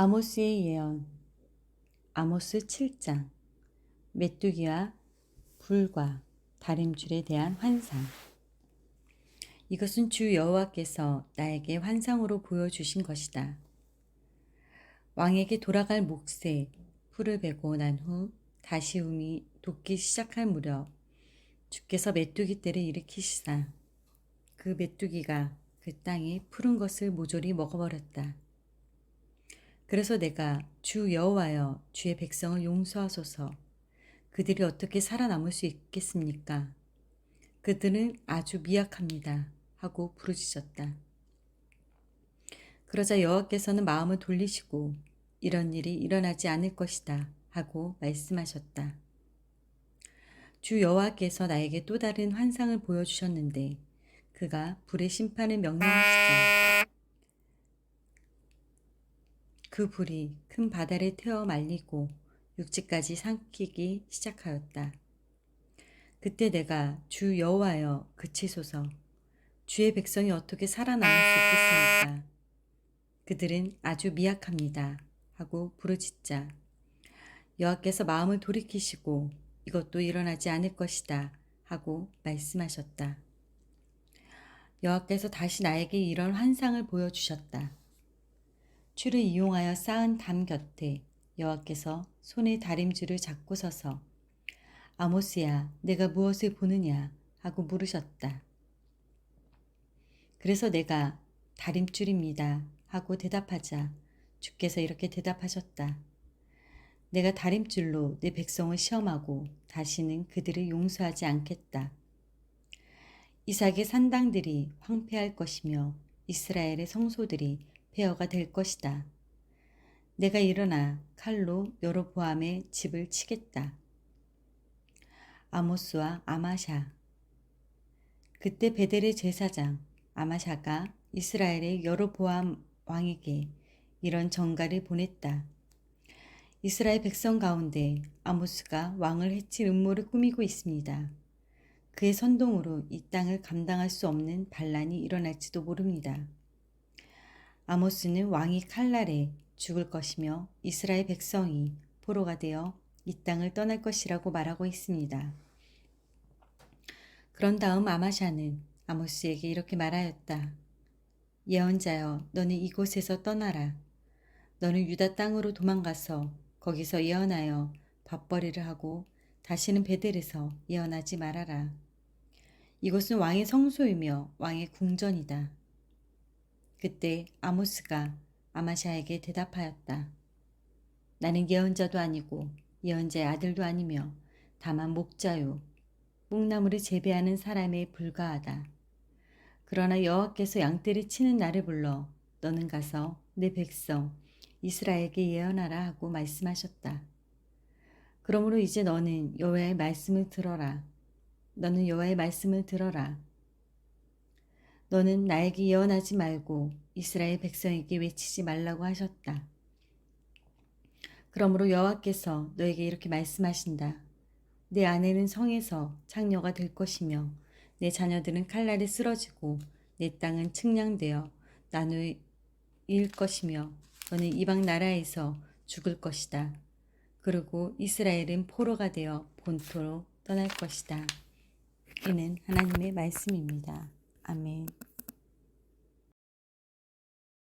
아모스의 예언 아모스 7장 메뚜기와 불과 다림줄에 대한 환상 이것은 주 여호와께서 나에게 환상으로 보여주신 것이다. 왕에게 돌아갈 몫에 풀을 베고 난 후 다시 um이 돋기 시작할 무렵 주께서 메뚜기 떼를 일으키시사 그 메뚜기가 그 땅에 푸른 것을 모조리 먹어버렸다. 그래서 내가 주 여호와여 주의 백성을 용서하소서 그들이 어떻게 살아남을 수 있겠습니까? 그들은 아주 미약합니다 하고 부르짖었다. 그러자 여호와께서는 마음을 돌리시고 이런 일이 일어나지 않을 것이다 하고 말씀하셨다. 주 여호와께서 나에게 또 다른 환상을 보여주셨는데 그가 불의 심판을 명령하시자 그 불이 큰 바다를 태워 말리고 육지까지 삼키기 시작하였다. 그때 내가 주 여호와여 그치소서 주의 백성이 어떻게 살아남을 수 있겠습니까? 그들은 아주 미약합니다. 하고 부르짖자 여호와께서 마음을 돌이키시고 이것도 일어나지 않을 것이다 하고 말씀하셨다. 여호와께서 다시 나에게 이런 환상을 보여주셨다. 추를 이용하여 쌓은 담 곁에 여호와께서 손에 다림줄을 잡고 서서 아모스야 내가 무엇을 보느냐 하고 물으셨다. 그래서 내가 다림줄입니다 하고 대답하자 주께서 이렇게 대답하셨다. 내가 다림줄로 내 백성을 시험하고 다시는 그들을 용서하지 않겠다. 이삭의 산당들이 황폐할 것이며 이스라엘의 성소들이 폐허가 될 것이다. 내가 일어나 칼로 여로보암의 집을 치겠다. 아모스와 아마샤 그때 베델의 제사장 아마샤가 이스라엘의 여로보암 왕에게 이런 전가를 보냈다. 이스라엘 백성 가운데 아모스가 왕을 해칠 음모를 꾸미고 있습니다. 그의 선동으로 이 땅을 감당할 수 없는 반란이 일어날지도 모릅니다. 아모스는 왕이 칼날에 죽을 것이며 이스라엘 백성이 포로가 되어 이 땅을 떠날 것이라고 말하고 있습니다. 그런 다음 아마샤는 아모스에게 이렇게 말하였다. 예언자여, 너는 이곳에서 떠나라. 너는 유다 땅으로 도망가서 거기서 예언하여 밥벌이를 하고 다시는 베델에서 예언하지 말아라. 이곳은 왕의 성소이며 왕의 궁전이다. 그때 아모스가 아마샤에게 대답하였다. 나는 예언자도 아니고 예언자의 아들도 아니며 다만 목자요. 뽕나무를 재배하는 사람에 불과하다. 그러나 여호와께서 양떼를 치는 나를 불러 너는 가서 내 백성 이스라엘에게 예언하라 하고 말씀하셨다. 그러므로 이제 너는 여호와의 말씀을 들어라. 너는 여호와의 말씀을 들어라. 너는 나에게 예언하지 말고 이스라엘 백성에게 외치지 말라고 하셨다. 그러므로 여호와께서 너에게 이렇게 말씀하신다. 내 아내는 성에서 창녀가 될 것이며 내 자녀들은 칼날에 쓰러지고 내 땅은 측량되어 나누일 것이며 너는 이방 나라에서 죽을 것이다. 그리고 이스라엘은 포로가 되어 본토로 떠날 것이다. 이는 하나님의 말씀입니다. 아멘.